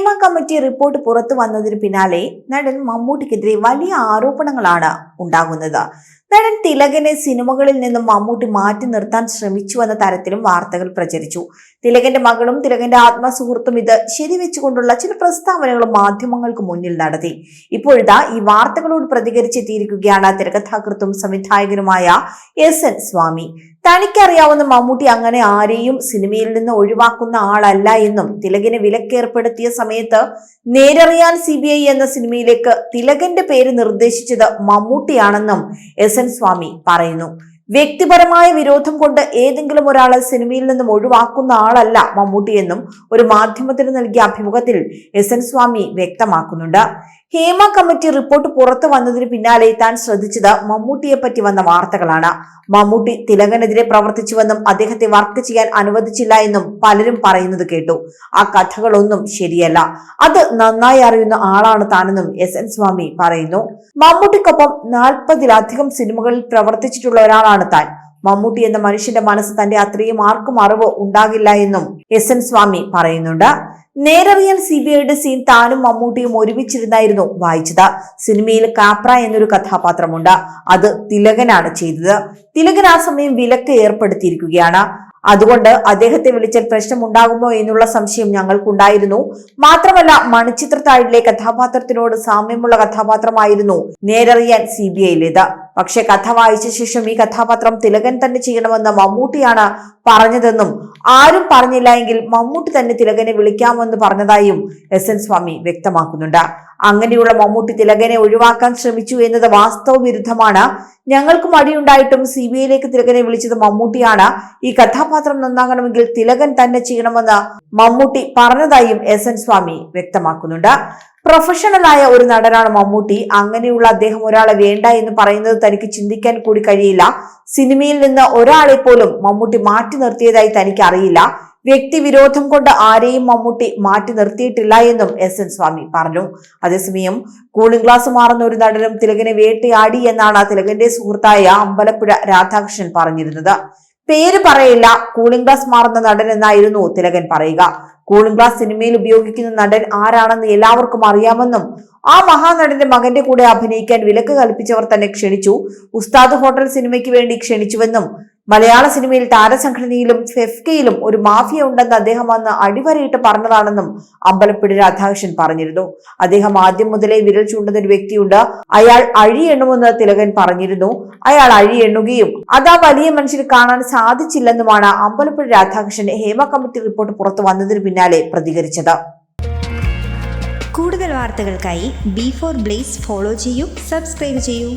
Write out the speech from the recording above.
Hema committee report പുറത്തു വന്നതിന് പിന്നാലെ നടൻ മമ്മൂട്ടിക്കെതിരെ വലിയ ആരോപണങ്ങളാണ് ഉണ്ടാകുന്നത്. നടൻ തിലകനെ സിനിമകളിൽ നിന്നും മമ്മൂട്ടി മാറ്റി നിർത്താൻ ശ്രമിച്ചുവെന്ന തരത്തിലും വാർത്തകൾ പ്രചരിച്ചു. തിലകന്റെ മകളും തിലകന്റെ ആത്മസുഹൃത്തും ഇത് ശരിവെച്ചുകൊണ്ടുള്ള ചില പ്രസ്താവനകളും മാധ്യമങ്ങൾക്ക് മുന്നിൽ നടത്തി. ഇപ്പോഴിതാ ഈ വാർത്തകളോട് പ്രതികരിച്ചെത്തിയിരിക്കുകയാണ് തിരക്കഥാകൃത്തും സംവിധായകനുമായ എസ് എൻ സ്വാമി. തനിക്കറിയാവുന്ന മമ്മൂട്ടി അങ്ങനെ ആരെയും സിനിമയിൽ നിന്ന് ഒഴിവാക്കുന്ന ആളല്ല എന്നും തിലകിനെ വിലക്കേർപ്പെടുത്തിയ സമയത്ത് നേരറിയാൻ സി ബി ഐ എന്ന സിനിമയിലേക്ക് തിലകന്റെ പേര് നിർദ്ദേശിച്ചത് മമ്മൂട്ടിയാണെന്നും എസ് എൻ സ്വാമി പറയുന്നു. വ്യക്തിപരമായ വിരോധം കൊണ്ട് ഏതെങ്കിലും ഒരാളെ സിനിമയിൽ നിന്നും ഒഴിവാക്കുന്ന ആളല്ല മമ്മൂട്ടിയെന്നും ഒരു മാധ്യമത്തിന് നൽകിയ അഭിമുഖത്തിൽ എസ് എൻ സ്വാമി വ്യക്തമാക്കുന്നുണ്ട്. ഹേമ കമ്മിറ്റി റിപ്പോർട്ട് പുറത്തു വന്നതിന് പിന്നാലെ താൻ ശ്രദ്ധിച്ചത് മമ്മൂട്ടിയെ പറ്റി വന്ന വാർത്തകളാണ്. മമ്മൂട്ടി തിലകനെതിരെ പ്രവർത്തിച്ചുവെന്നും അദ്ദേഹത്തെ വർക്ക് ചെയ്യാൻ അനുവദിച്ചില്ല എന്നും പലരും പറയുന്നത് കേട്ടു. ആ കഥകളൊന്നും ശരിയല്ല. അത് നന്നായി അറിയുന്ന ആളാണ് താനെന്നും എസ് എൻ സ്വാമി പറയുന്നു. മമ്മൂട്ടിക്കൊപ്പം നാൽപ്പതിലധികം സിനിമകളിൽ പ്രവർത്തിച്ചിട്ടുള്ള ഒരാളാണ് താൻ. മമ്മൂട്ടി എന്ന മനുഷ്യന്റെ മനസ്സ് തന്റെ അത്രയും ആർക്കും അറിവ് ഉണ്ടാകില്ല എന്നും എസ് എൻ സ്വാമി പറയുന്നുണ്ട്. നേരറിയാൻ സി ബി ഐയുടെ സീൻ താനും മമ്മൂട്ടിയും ഒരുമിച്ചിരുന്നായിരുന്നു വായിച്ചത്. സിനിമയിൽ കാപ്ര എന്നൊരു കഥാപാത്രമുണ്ട്. അത് തിലകനാണ് ചെയ്തത്. തിലകൻ ആ സമയം വിലക്ക് ഏർപ്പെടുത്തിയിരിക്കുകയാണ്. അതുകൊണ്ട് അദ്ദേഹത്തെ വിളിച്ചാൽ പ്രശ്നമുണ്ടാകുമോ എന്നുള്ള സംശയം ഞങ്ങൾക്കുണ്ടായിരുന്നു. മാത്രമല്ല മണിച്ചിത്രത്താഴിലെ കഥാപാത്രത്തിനോട് സാമ്യമുള്ള കഥാപാത്രമായിരുന്നു നേരറിയാൻ സി ബി ഐയിലേത് പക്ഷെ കഥ വായിച്ച ശേഷം ഈ കഥാപാത്രം തിലകൻ തന്നെ ചെയ്യണമെന്ന് മമ്മൂട്ടിയാണ് പറഞ്ഞതെന്നും ആരും പറഞ്ഞില്ല എങ്കിൽ മമ്മൂട്ടി തന്നെ തിലകനെ വിളിക്കാമെന്ന് പറഞ്ഞതായും എസ് എൻ സ്വാമി വ്യക്തമാക്കുന്നുണ്ട്. അങ്ങനെയുള്ള മമ്മൂട്ടി തിലകനെ ഒഴിവാക്കാൻ ശ്രമിച്ചു എന്നത് വാസ്തവ വിരുദ്ധമാണ്. ഞങ്ങൾക്ക് മടിയുണ്ടായിട്ടും സി ബി ഐയിലേക്ക് തിലകനെ വിളിച്ചത് മമ്മൂട്ടിയാണ്. ഈ കഥാപാത്രം നന്നാകണമെങ്കിൽ തിലകൻ തന്നെ ചെയ്യണമെന്ന് മമ്മൂട്ടി പറഞ്ഞതായും എസ് എൻ സ്വാമി വ്യക്തമാക്കുന്നുണ്ട്. പ്രൊഫഷണലായ ഒരു നടനാണ് മമ്മൂട്ടി. അങ്ങനെയുള്ള അദ്ദേഹം ഒരാളെ വേണ്ട എന്ന് പറയുന്നത് തനിക്ക് ചിന്തിക്കാൻ കൂടി കഴിയില്ല. സിനിമയിൽ നിന്ന് ഒരാളെ പോലും മമ്മൂട്ടി മാറ്റി നിർത്തിയതായി തനിക്ക് അറിയില്ല. വ്യക്തി വിരോധം കൊണ്ട് ആരെയും മമ്മൂട്ടി മാറ്റി നിർത്തിയിട്ടില്ല എന്നും എസ് എൻ സ്വാമി പറഞ്ഞു. അതേസമയം കൂളിംഗ് ഗ്ലാസ് മാറുന്ന ഒരു നടനും തിലകനെ വേട്ടയാടി എന്നാണ് തിലകന്റെ സുഹൃത്തായ അമ്പലപ്പുഴ രാധാകൃഷ്ണൻ പറഞ്ഞിരുന്നത്. പേര് പറയില്ല കൂളിംഗ് ഗ്ലാസ് മാറുന്ന നടൻ എന്നായിരുന്നു തിലകൻ പറയുക. കൂളിംഗ് ഗ്ലാസ് സിനിമയിൽ ഉപയോഗിക്കുന്ന നടൻ ആരാണെന്ന് എല്ലാവർക്കും അറിയാമെന്നും ആ മഹാനടന്റെ മകന്റെ കൂടെ അഭിനയിക്കാൻ വിലക്ക് കൽപ്പിച്ചവർ തന്നെ ക്ഷണിച്ചു. ഉസ്താദ് ഹോട്ടൽ സിനിമയ്ക്ക് വേണ്ടി ക്ഷണിച്ചുവെന്നും മലയാള സിനിമയിൽ താരസംഘടനയിലും ഫെഫ്കയിലും ഒരു മാഫിയ ഉണ്ടെന്ന് അദ്ദേഹം അന്ന് അടിവരയിട്ട് പറഞ്ഞതാണെന്നും അമ്പലപ്പുഴ രാധാകൃഷ്ണൻ പറഞ്ഞിരുന്നു. അദ്ദേഹം ആദ്യം മുതലേ വിരൽ ചൂണ്ടുന്ന ഒരു വ്യക്തിയുണ്ട്. അയാൾ അഴിയെണ്ണുമെന്ന് തിലകൻ പറഞ്ഞിരുന്നു. അയാൾ അഴിയെണ്ണുകയും അതാ വലിയ മനുഷ്യന് കാണാൻ സാധിച്ചില്ലെന്നുമാണ് അമ്പലപ്പുഴ രാധാകൃഷ്ണൻ ഹേമ കമ്മിറ്റി റിപ്പോർട്ട് പുറത്തു വന്നതിന് പിന്നാലെ പ്രതികരിച്ചത്. കൂടുതൽ വാർത്തകൾക്കായി ബി ഫോർ ബ്ലേസ് ഫോളോ ചെയ്യൂ സബ്സ്ക്രൈബ് ചെയ്യൂ.